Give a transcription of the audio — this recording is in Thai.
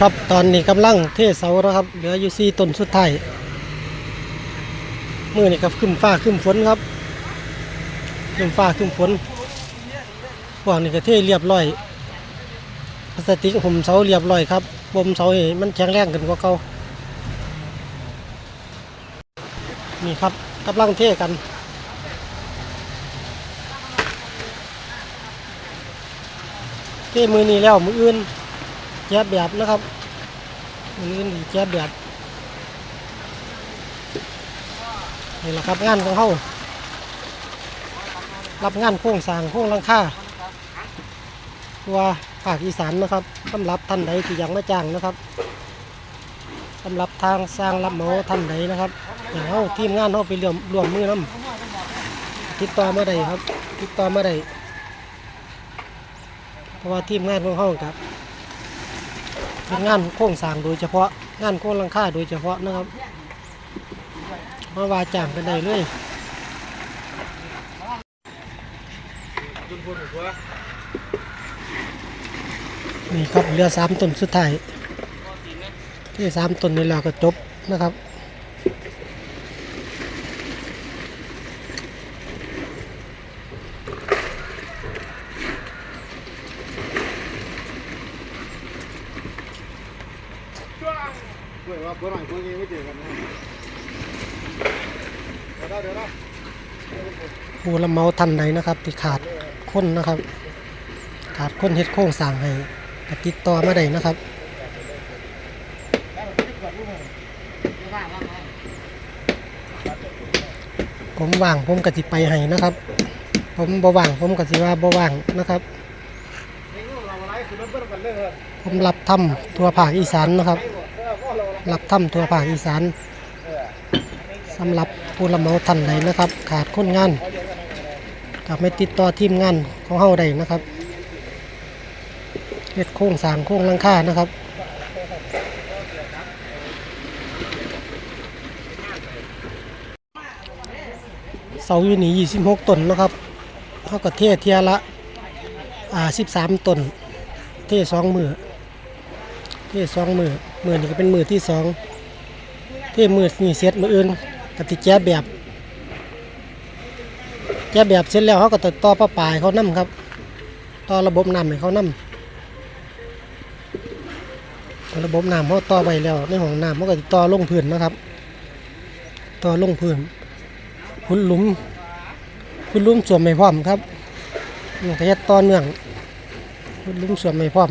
ครับตอนนี้กำลังเทเสานะครับเหลืออยู่สี่ต้นสุดท้ายมือนี่ครับขึ้นฟ้าขึ้นฝนครับขึ้นฟ้าขึ้นฝนพวกนี้ก็เทเรียบร้อยพลาสติกห่มเสาเรียบร้อยครับบ่มเสาให้มันแข็งแรงขึ้นกว่าเก่านี่ครับกำลังเทกันเทมือนี้แล้วมืออื่น แจ๊บแบบนะครับมืออื่นดีแจ๊บแบบนี่แหละครับงานของเขารับงานโค้งสร้างโค้งลังคาตัวภาคอีสานนะครับสำหรับท่านใดที่ยังไม่จ้างนะครับสำหรับทางสร้างรับเหมาท่านใดนะครับอย่างเขาทีมงานเขาไปรวมรวมมือน้ำติดต่อมาได้ครับ ติดต่อมาได้เพราะว่าทีมงานของเขาครับ เป็นงานโครงสร้างโดยเฉพาะงานโครงหลังคาโดยเฉพาะนะครับมาว่าจ้างกันได้เลยนี่ครับเรือสามต้นสุดท้ายที่สามต้นนี้เราก็จบนะครับ เว้ยว่าคนหน่อยคนนี้ไม่เจอกันนะเดี๋ยวนะเดี๋ยวนะผู้รับเมาท่านใดนะครับที่ขาดคนนะครับ ขาดคนเฮ็ดโครงสร้างให้ก็ติดต่อมาได้นะครับผมว่างผมก็สิไปให้นะครับ ผมบ่ว่างผมก็สิว่าบ่ว่างนะครับ ผมรับทำทั่วภาคอีสานนะครับ รับทำทั่วภาคอีสานสำหรับผู้รับเหมาท่านใดนะครับ ขาดคนงานก็ไม่ติดต่อทีมงานของเฮาได้นะครับเฮ็ดโครงสางโครงลังคานะครับเสาอยู่นี่26ต้นนะครับเท่ากับเทเทียละอ่า13ต้นเทสองมือเทสองมือ มือนี่ก็เป็นมือที่สองเทมือนี่เสร็จมืออื่นกับติแจ๊บแบบแจ๊บแบบเสร็จแล้วเขาก็ตัดต่อประปายเขานํครับ ต่อระบบน้ำให้เขานํระบบน้ำเขาต่อไปแล้วในห้องน้ำเขาก็ติต่อลงพื้นนะครับ ต่อลงพื้นคุณหลุมคุณหลุมสวมไม่พร้อมครับมันก็เฮ็ดต่อเนื่องลุมสวมไม่พร้อม